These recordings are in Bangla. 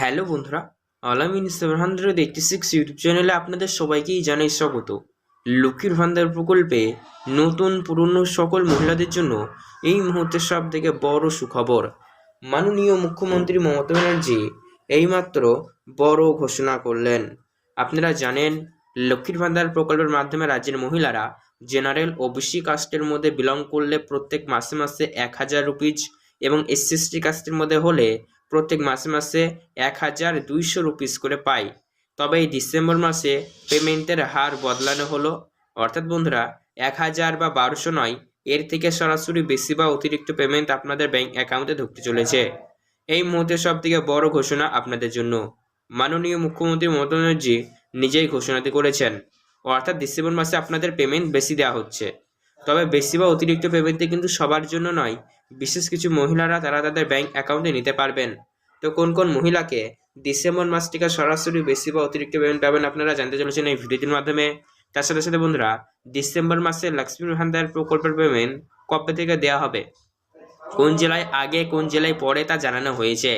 হ্যালো বন্ধুরা, Alamin seven hundred eighty six YouTube চ্যানেলে আপনাদের সবাইকেই জানাই স্বাগত। লক্ষ্মীর ভান্ডার প্রকল্পে নতুন পুরনো সকল মহিলাদের জন্য এই মুহূর্তে সব থেকে বড় সুখবর। মাননীয় মুখ্যমন্ত্রী মমতা ব্যানার্জি এইমাত্র বড় ঘোষণা করলেন। আপনারা জানেন, লক্ষ্মীর ভান্ডার প্রকল্পের মাধ্যমে রাজ্যের মহিলারা জেনারেল ওবিসি কাস্টের মধ্যে বিলং করলে প্রত্যেক মাসে মাসে এক হাজার রুপিজ এবং এসসি কাস্টের মধ্যে হলে প্রত্যেক মাসে মাসে এক হাজার দুইশো রুপিস করে পাই। তবে এই ডিসেম্বর মাসে পেমেন্টের হার বদলানো হলো। অর্থাৎ বন্ধুরা, এক হাজার বা বারোশো নয়, এর থেকে সরাসরি বেশি বা অতিরিক্ত পেমেন্ট আপনাদের ব্যাংক অ্যাকাউন্টে ঢুকতে চলেছে। এই মুহূর্তে সব থেকে বড় ঘোষণা আপনাদের জন্য। মাননীয় মুখ্যমন্ত্রী মমতা ব্যানার্জি নিজেই ঘোষণাটি করেছেন। অর্থাৎ ডিসেম্বর মাসে আপনাদের পেমেন্ট বেশি দেওয়া হচ্ছে। তবে বেশি বা অতিরিক্ত পেমেন্টে কিন্তু সবার জন্য নয় বিশেষ কিছু মহিলারা তারা তাদের ব্যাংক অ্যাকাউন্টে নিতে পারবেন। তো কোন কোন মহিলাকে ডিসেম্বর মাস থেকে সরাসরি বেশি বা অতিরিক্ত পেমেন্ট পাবেন আপনারা জানতে চলেছেন এই ভিডিওটির মাধ্যমে। তার সাথে সাথে বন্ধুরা ডিসেম্বর মাসে লক্ষ্মী ভান্ডার প্রকল্পের পেমেন্ট কবে থেকে দেওয়া হবে? কোন জেলায় আগে, কোন জেলায় পরে তা জানানো হয়েছে।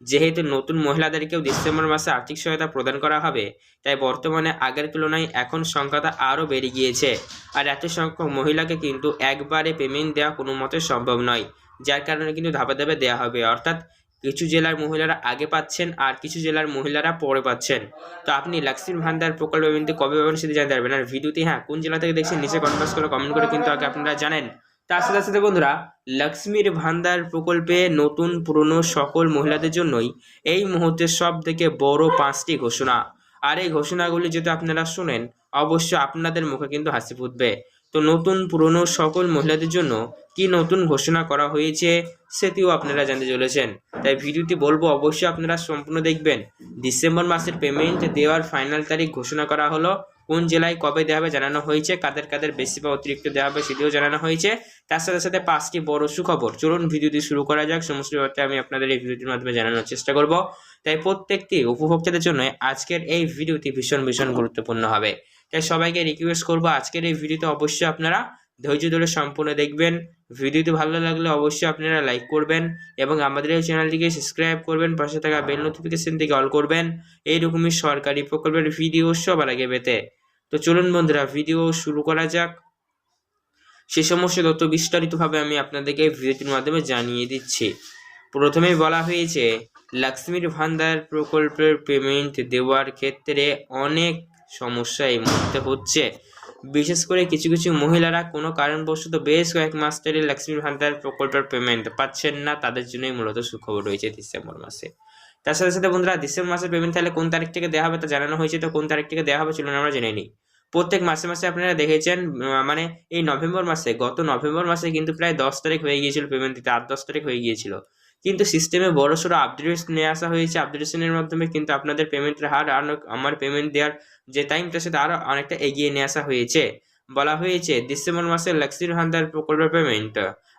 যেহেতু নতুন মহিলাদেরকেও ডিসেম্বর মাসে আর্থিক সহায়তা প্রদান করা হবে, তাই বর্তমানে আগের তুলনায় এখন সংখ্যাটা আরও বেড়ে গিয়েছে। আর এত সংখ্যক মহিলাকে কিন্তু একবারে পেমেন্ট দেওয়া কোনো মতে সম্ভব নয়, যার কারণে কিন্তু ধাপে ধাপে দেওয়া হবে। অর্থাৎ কিছু জেলার মহিলারা আগে পাচ্ছেন আর কিছু জেলার মহিলারা পরে পাচ্ছেন। তো আপনি লক্ষ্মীর ভান্ডার প্রকল্প পেমেন্টে কবে পাবেন সেটা জানতে পারবেন। আর ভিডিওটি হ্যাঁ কোন জেলা থেকে দেখছেন, নিচে কনভার্স করে কমেন্ট করে কিন্তু আগে আপনারা জানেন। তার সাথে সাথে বন্ধুরা, লক্ষ্মীর ভান্ডার প্রকল্পে নতুন পুরনো সকল মহিলাদের জন্যই এই মুহূর্তে সব থেকে বড় পাঁচটি ঘোষণা। আর এই ঘোষণাগুলি যদি আপনারা শুনেন, অবশ্যই আপনাদের মুখে কিন্তু হাসি ফুটবে। তো নতুন পুরনো সকল মহিলাদের জন্য কি নতুন ঘোষণা করা হয়েছে, সেটিও আপনারা জানতে চলেছেন। তাই ভিডিওটি বলব, অবশ্যই আপনারা সম্পূর্ণ দেখবেন। ডিসেম্বর মাসের পেমেন্ট দেওয়ার ফাইনাল তারিখ ঘোষণা করা হলো। কোন জেলায় কবে দেওয়া হবে জানানো হয়েছে, কাদের কাদের বেশি বা অতিরিক্ত দেওয়া হবে সেটিও জানানো হয়েছে। তার সাথে সাথে পাঁচটি বড় সুখবর। চলুন ভিডিওটি শুরু করা যাক, সমস্ত ব্যাপারটা আমি আপনাদের এই ভিডিওটির মাধ্যমে জানানোর চেষ্টা করব। তাই প্রত্যেকটি উপভোক্তাদের জন্য আজকের এই ভিডিওটি ভীষণ ভীষণ গুরুত্বপূর্ণ হবে। তাই সবাইকে রিকোয়েস্ট করব, আজকের এই ভিডিওতে অবশ্যই আপনারা ধৈর্য ধরে সম্পূর্ণ দেখবেন। ভিডিওটি ভালো লাগলে অবশ্যই আপনারা লাইক করবেন এবং আমাদের এই চ্যানেলটিকে সাবস্ক্রাইব করবেন, পাশে থাকা বেল নোটিফিকেশন থেকে অল করবেন। এইরকমই সরকারি প্রকল্পের ভিডিও সবার আগে পেতে। তো চলুন বন্ধুরা ভিডিও শুরু করা যাক। সে সমস্ত তথ্য বিস্তারিতভাবে আমি আপনাদেরকে ভিডিওটির মাধ্যমে জানিয়ে দিচ্ছি। প্রথমেই বলা হয়েছে লক্ষ্মীর ভান্ডার প্রকল্পের পেমেন্ট দেওয়ার ক্ষেত্রে অনেক সমস্যা এই মুহূর্তে হচ্ছে। বিশেষ করে কিছু কিছু মহিলারা কোনো কারণবশত বেশ কয়েক মাস ধরে লক্ষ্মীর ভান্ডার প্রকল্পের পেমেন্ট পাচ্ছেন না, তাদের জন্যই মূলত সুখবর রয়েছে ডিসেম্বর মাসে। তার সাথে সাথে বন্ধুরা, ডিসেম্বর মাসের পেমেন্ট তাহলে কোন তারিখ থেকে দেওয়া হবে তা জানানো হয়েছে, তো কোন তারিখ থেকে দেওয়া হবে চলুন আমরা জেনে নিই। প্রত্যেক মাসে মাসে আপনারা দেখেছেন মানে এই নভেম্বর মাসে, গত নভেম্বর মাসে কিন্তু প্রায় দশ তারিখ হয়ে গিয়েছিল পেমেন্ট দিতে, আট দশ তারিখ হয়ে গিয়েছিল। কিন্তু সিস্টেমে বড় সড়ো আপডেট নিয়ে আসা হয়েছে। আপডেটেশনের মাধ্যমে কিন্তু আপনাদের পেমেন্টের হার আরও আমার পেমেন্ট দেওয়ার যে টাইমটা সেটা আরও অনেকটা এগিয়ে নিয়ে আসা হয়েছে। বলা হয়েছে, ডিসেম্বর মাসে লক্ষ্মীর ভান্ডার প্রকল্পের পেমেন্ট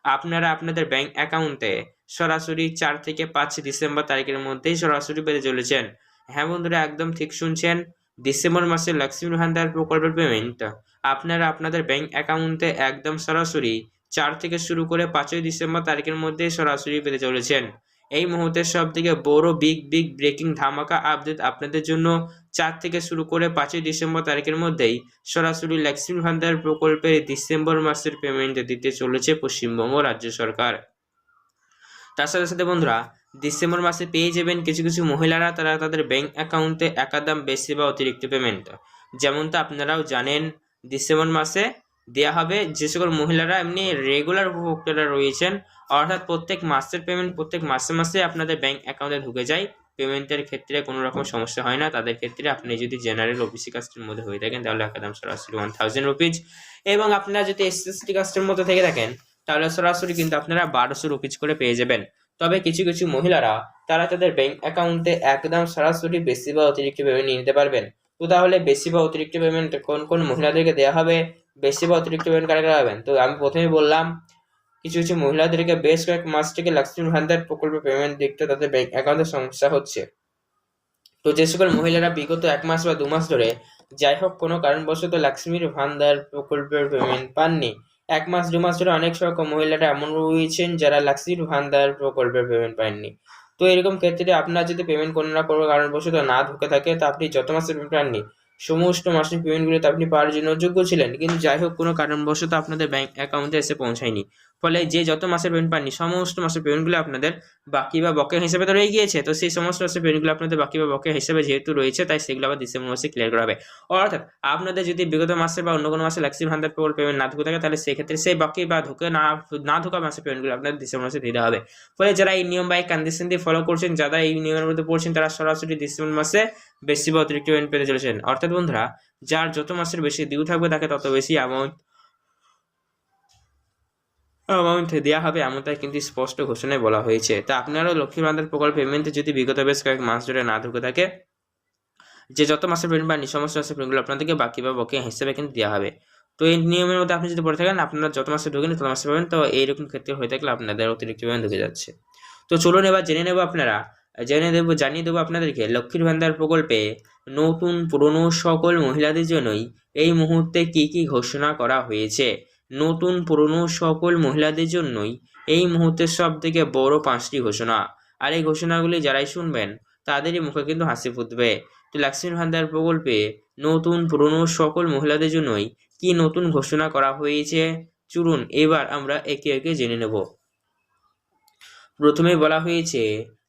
আপনারা আপনাদের ব্যাংক অ্যাকাউন্টে সরাসরি চার থেকে পাঁচ ডিসেম্বর তারিখের মধ্যেই সরাসরি পেতে চলেছেন। হ্যাঁ বন্ধুরা, একদম ঠিক শুনছেন। ডিসেম্বর মাসে লক্ষ্মীর ভান্ডার প্রকল্পের পেমেন্ট আপনারা আপনাদের ব্যাংক অ্যাকাউন্টে একদম সরাসরি চার থেকে শুরু করে পাঁচই ডিসেম্বর তারিখের মধ্যে সরাসরি পেতে চলেছেন। এই মুহূর্তের সব থেকে বড় বিগ বিগ ব্রেকিং ধামাকা আপডেট আপনাদের জন্য চার থেকে শুরু করে পাঁচই ডিসেম্বর তারিখের মধ্যেই সরাসরি লক্ষ্মী ভান্ডার প্রকল্পে ডিসেম্বর মাসের পেমেন্ট দিতে চলেছে পশ্চিমবঙ্গ রাজ্য সরকার। তার সাথে সাথে বন্ধুরা, ডিসেম্বর মাসে পেয়ে যাবেন কিছু কিছু মহিলারা, তারা তাদের ব্যাংক অ্যাকাউন্টে একাদাম বেশি বা অতিরিক্ত পেমেন্ট যেমনটা আপনারাও জানেন, ডিসেম্বর মাসে দেওয়া হবে। যে সকল মহিলারা এমনি রেগুলার উপভোক্তারা রয়েছেন, অর্থাৎ প্রত্যেক মাসের পেমেন্ট প্রত্যেক মাসে মাসে আপনাদের ব্যাংক অ্যাকাউন্টে ঢুকে যায়। পেমেন্টের ক্ষেত্রে কোনো রকম সমস্যা হয় না। তাদের ক্ষেত্রে আপনি যদি জেনারেল ওবিসি কাস্টের মধ্যে হয়ে থাকেন, তাহলে একদম সরাসরি ওয়ান থাউজেন্ড রুপিজ এবং আপনারা যদি এস এসটি কাস্টের মধ্যে থেকে থাকেন, তাহলে সরাসরি কিন্তু আপনারা বারোশো রুপিজ করে পেয়ে যাবেন। তবে কিছু কিছু মহিলারা, তারা তাদের ব্যাংক অ্যাকাউন্টে একদম সরাসরি বেশি বা অতিরিক্ত পেমেন্ট নিয়ে নিতে পারবেন। তো তাহলে বেশি বা অতিরিক্ত পেমেন্ট কোন কোন মহিলাদেরকে দেওয়া হবে? বেশি বা অতিরিক্ত পেমেন্ট কারা কারা পাবেন? তো আমি প্রথমে বললাম, কিছু কিছু মহিলাদেরকে বেশ কয়েক মাস থেকে লক্ষ্মী ভান্ডার প্রকল্পে পেমেন্ট দিকটা তাদের ব্যাংক অ্যাকাউন্টে সমস্যা হচ্ছে। তো যে সকল মহিলারা বিগত এক মাস বা দু মাস ধরে যাই হোক কোনো কারণবশত লক্ষ্মীর ভান্ডার প্রকল্পের পেমেন্ট পাননি, এক মাস, দু মাস ধরে অনেক সংখ্যক মহিলারা এমন রয়েছেন যারা লক্ষ্মীর ভান্ডার প্রকল্পের পেমেন্ট পাননি। তো এরকম ক্ষেত্রে আপনার যদি পেমেন্ট কোনো না কোনো কারণবশত না ঢুকে থাকে, তা আপনি যত মাসের পেমেন্ট পাননি সমস্ত মাসিক পেমেন্টগুলোতে আপনি পাওয়ার জন্য যোগ্য ছিলেন। কিন্তু যাই হোক, কোনো কারণবশত আপনাদের ব্যাংক অ্যাকাউন্টে এসে পৌঁছায়নি। ফলে যে যত মাসের পেমেন্ট পাননি, সমস্ত মাসের পেমেন্টগুলো আপনাদের বাকি বা বকেয়া হিসেবে তো রয়ে গিয়েছে। তো সেই সমস্ত মাসের পেমেন্টগুলো আপনাদের বাকি বা বকেয়া হিসেবে যেহেতু রয়েছে, তাই সেগুলো আবার ডিসেম্বর মাসে ক্লিয়ার করা হবে। অর্থাৎ আপনাদের যদি বিগত মাসে বা অন্য কোনো মাসে লক্ষ্মীর ভান্ডার প্রকল্প পেমেন্ট না ঢুকে থাকে, তাহলে সেক্ষেত্রে সেই বাকি বা ঢুকে না না ঢোকা মাসের পেমেন্টগুলো আপনাদের ডিসেম্বর মাসে দিতে হবে। ফলে যারা এই নিয়ম বা এই কন্ডিশন দিয়ে ফলো করছেন, যারা এই নিয়মের মধ্যে পড়ছেন, তারা সরাসরি ডিসেম্বর মাসে বেশি বা অতিরিক্ত পেমেন্ট পেতে চলেছেন। অর্থাৎ বন্ধুরা, যার যত মাসের বেশি ডিউ থাকবে, তাকে তত বেশি অ্যামাউন্ট অ্যামাউন্ট দেওয়া হবে এমনটাই কিন্তু স্পষ্ট ঘোষণায় বলা হয়েছে। তা আপনারও লক্ষ্মীর ভান্ডার প্রকল্প পেমেন্টে যদি বিগত বেশ কয়েক মাস ধরে না ঢুকে থাকে, যে যত মাসের পেমেন্ট পাননি সমস্ত মাসের পেমেন্টগুলো আপনাদেরকে বাকি বা বকেয়া হিসেবে কিন্তু দেওয়া হবে। তো এই নিয়মের মধ্যে আপনি যদি পড়ে থাকেন, আপনারা যত মাসে ঢুকেন তত মাসে পাবেন। তো এইরকম ক্ষেত্রে হয়ে থাকলে আপনাদের অতিরিক্ত পেমেন্ট ঢুকে যাচ্ছে। তো চলুন এবার জেনে নেব আপনারা, জেনে দেব জানিয়ে দেবো আপনাদেরকে লক্ষ্মীর ভান্ডার প্রকল্পে নতুন পুরনো সকল মহিলাদের জন্যই এই মুহূর্তে কি কি ঘোষণা করা হয়েছে। নতুন পুরনো সকল মহিলাদের জন্যই এই মুহূর্তের সব থেকে বড় পাঁচটি ঘোষণা। আর এই ঘোষণাগুলি যারাই শুনবেন, তাদেরই মুখে কিন্তু হাসি ফুটবে। তো লক্ষ্মীর ভান্ডার প্রকল্পে নতুন পুরনো সকল মহিলাদের জন্যই কি নতুন ঘোষণা করা হয়েছে? চলুন এবার আমরা একে একে জেনে নেব। প্রথমে বলা হয়েছে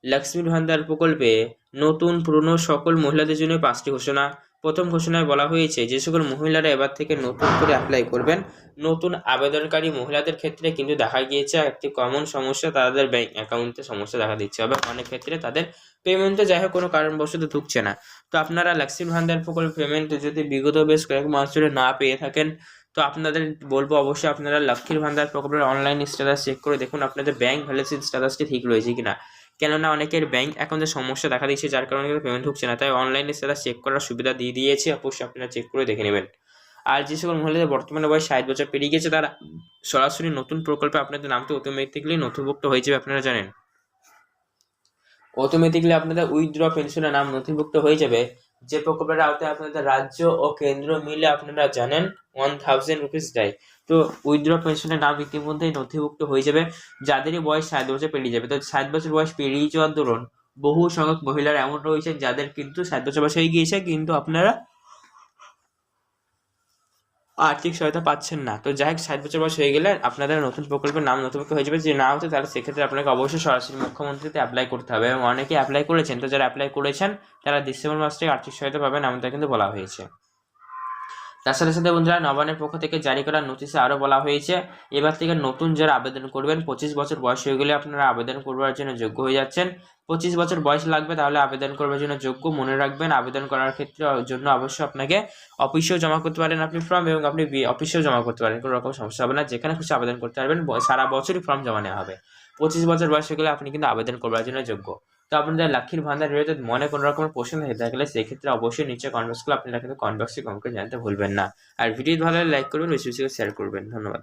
লক্ষ্মীর ভান্ডার প্রকল্পে নতুন পুরনো সকল মহিলাদের জন্য পাঁচটি ঘোষণা। প্রথম ঘোষণায় বলা হয়েছে, যে সকল মহিলারা এবার থেকে নতুন করে অ্যাপ্লাই করবেন। নতুন আবেদনকারী মহিলাদের ক্ষেত্রে কিন্তু দেখা গিয়েছে, একটি কমন সমস্যা, তাদের ব্যাংক অ্যাকাউন্টে সমস্যা দেখা দিচ্ছে। এবং অনেক ক্ষেত্রে তাদের পেমেন্টে যাই হোক কোনো কারণবশত ঢুকছে না। তো আপনারা লক্ষ্মীর ভান্ডার প্রকল্প পেমেন্ট যদি বিগত বেশ কয়েক মাস ধরে না পেয়ে থাকেন, তো আপনাদের বলব অবশ্যই আপনারা লক্ষ্মীর ভান্ডার প্রকল্পের অনলাইন স্ট্যাটাস চেক করে দেখুন, আপনাদের ব্যাংক ব্যালেন্সের স্ট্যাটাসটি ঠিক রয়েছে কিনা। কেননা অনেকের ব্যাঙ্ক অ্যাকাউন্টে সমস্যা দেখা দিচ্ছে যার কারণে পেমেন্ট ঢুকছে না। তাই অনলাইনে সেটা চেক করার সুবিধা দিয়ে দিয়েছে, অবশ্যই আপনারা চেক করে দেখে নেবেন। আর যে সকল মহিলাদের বর্তমানে বয়স ষাট বছর পেরিয়ে গেছে তারা সরাসরি নতুন প্রকল্পে আপনাদের নামটি অটোমেটিকলি নথিভুক্ত হয়ে যাবে আপনারা জানেন। অটোমেটিকলি আপনাদের উইথড্র পেনশনের নাম নথিভুক্ত হয়ে যাবে। যে প্রকল্পের আওতায় আপনাদের রাজ্য ও কেন্দ্র মিলে আপনারা জানেন ওয়ান থাউজেন্ড রুপিস দেয়। তো উইথড্র পেনশনের নাম ইতিমধ্যেই নথিভুক্ত হয়ে যাবে। যাদেরই বয়স ষাট বছর পেরিয়ে যাবে। তো ষাট বছর বয়স পেরিয়ে যাওয়ার দরুন বহু সংখ্যক মহিলার এমন রয়েছে যাদের কিন্তু ষাট বছর বয়স হয়ে গিয়েছে, কিন্তু আপনারা আর্থিক সহায়তা পাচ্ছেন না। তো যাই হোক, ষাট বছর বয়স হয়ে গেলে আপনাদের নতুন প্রকল্পের নাম নথিভুক্ত হয়ে যাবে। যে না হতে, তাহলে সেক্ষেত্রে আপনাকে অবশ্যই সরাসরি মুখ্যমন্ত্রীতে অ্যাপ্লাই করতে হবে। এবং অনেকে অ্যাপ্লাই করেছেন। তো যারা অ্যাপ্লাই করেছেন, তারা ডিসেম্বর মাস থেকে আর্থিক সহায়তা পাবেন, এমনটা কিন্তু বলা হয়েছে। তার সাথে সাথে বন্ধুরা নবান্নের পক্ষ থেকে জারি করা নোটিশে আরও বলা হয়েছে, এবার থেকে নতুন যারা আবেদন করবেন, পঁচিশ বছর বয়স হয়ে গেলে আপনারা আবেদন করবার জন্য যোগ্য হয়ে যাচ্ছেন। পঁচিশ বছর বয়স লাগবে তাহলে আবেদন করবার জন্য যোগ্য মনে রাখবেন। আবেদন করার ক্ষেত্রে জন্য অবশ্যই আপনাকে অফিসেও জমা করতে পারেন আপনি ফর্ম এবং আপনি অফিসেও জমা করতে পারেন, কোনো রকম সমস্যা হবে না। যেখানে খুশি আবেদন করতে পারবেন সারা বছরই ফর্ম জমা নেওয়া হবে। পঁচিশ বছর বয়স হয়ে গেলে আপনি কিন্তু আবেদন করবার জন্য যোগ্য। তো আপনাদের লক্ষ্মীর ভান্ডার রিলেটেড মনে কোনো রকমের প্রশ্ন থেকে থাকলে সেক্ষেত্রে অবশ্যই নিচে কনভার্সগুলো আপনারা কিন্তু কনভার্সে কমকে জানতে ভুলবেন না। আর ভিডিও ভালো লাইক করবেন, বেশি বেশি শেয়ার করবেন। ধন্যবাদ।